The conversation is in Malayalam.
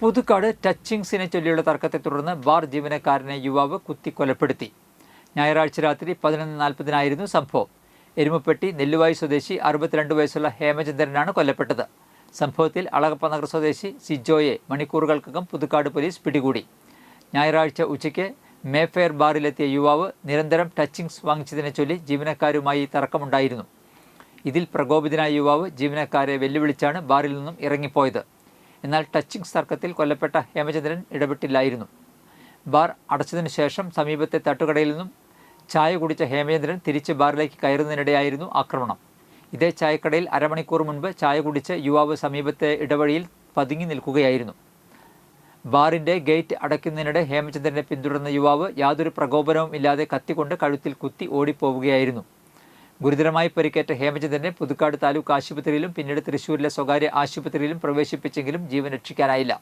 പുതുക്കാട് ടച്ചിങ്സിനെ ചൊല്ലിയുള്ള തർക്കത്തെ തുടർന്ന് ബാർ ജീവനക്കാരനെ യുവാവ് കുത്തിക്കൊലപ്പെടുത്തി. ഞായറാഴ്ച രാത്രി പതിനൊന്ന് നാൽപ്പതിനായിരുന്നു സംഭവം. എരുമപ്പെട്ടി നെല്ലുവായി സ്വദേശി അറുപത്തിരണ്ട് വയസ്സുള്ള ഹേമചന്ദ്രനാണ് കൊല്ലപ്പെട്ടത്. സംഭവത്തിൽ അളകപ്പ നഗർ സ്വദേശി സിജോയെ മണിക്കൂറുകൾക്കകം പുതുക്കാട് പോലീസ് പിടികൂടി. ഞായറാഴ്ച ഉച്ചയ്ക്ക് മേഫെയർ ബാറിലെത്തിയ യുവാവ് നിരന്തരം ടച്ചിങ്സ് വാങ്ങിച്ചതിനെ ചൊല്ലി ജീവനക്കാരുമായി തർക്കമുണ്ടായിരുന്നു. ഇതിൽ പ്രകോപിതനായ യുവാവ് ജീവനക്കാരെ വെല്ലുവിളിച്ചാണ് ബാറിൽ നിന്നും ഇറങ്ങിപ്പോയത്. എന്നാൽ ടച്ചിങ് തർക്കത്തിൽ കൊല്ലപ്പെട്ട ഹേമചന്ദ്രൻ ഇടപെട്ടില്ലായിരുന്നു. ബാർ അടച്ചതിനു ശേഷം സമീപത്തെ തട്ടുകടയിൽ നിന്നും ചായ കുടിച്ച ഹേമചന്ദ്രൻ തിരിച്ച് ബാറിലേക്ക് കയറുന്നതിനിടെയായിരുന്നു ആക്രമണം. ഇതേ ചായക്കടയിൽ അരമണിക്കൂർ മുൻപ് ചായ കുടിച്ച് യുവാവ് സമീപത്തെ ഇടവഴിയിൽ പതുങ്ങി നിൽക്കുകയായിരുന്നു. ബാറിന്റെ ഗേറ്റ് അടയ്ക്കുന്നതിനിടെ ഹേമചന്ദ്രനെ പിന്തുടർന്ന യുവാവ് യാതൊരു പ്രകോപനവും ഇല്ലാതെ കത്തിക്കൊണ്ട് കഴുത്തിൽ കുത്തി ഓടിപ്പോവുകയായിരുന്നു. ഗുരുതരമായി പരിക്കേറ്റ ഹേമചന്ദ്രനെ പുതുക്കാട് താലൂക്ക് ആശുപത്രിയിലും പിന്നീട് തൃശൂരിലെ സ്വകാര്യ ആശുപത്രിയിലും പ്രവേശിപ്പിച്ചെങ്കിലും ജീവൻ രക്ഷിക്കാനായില്ല.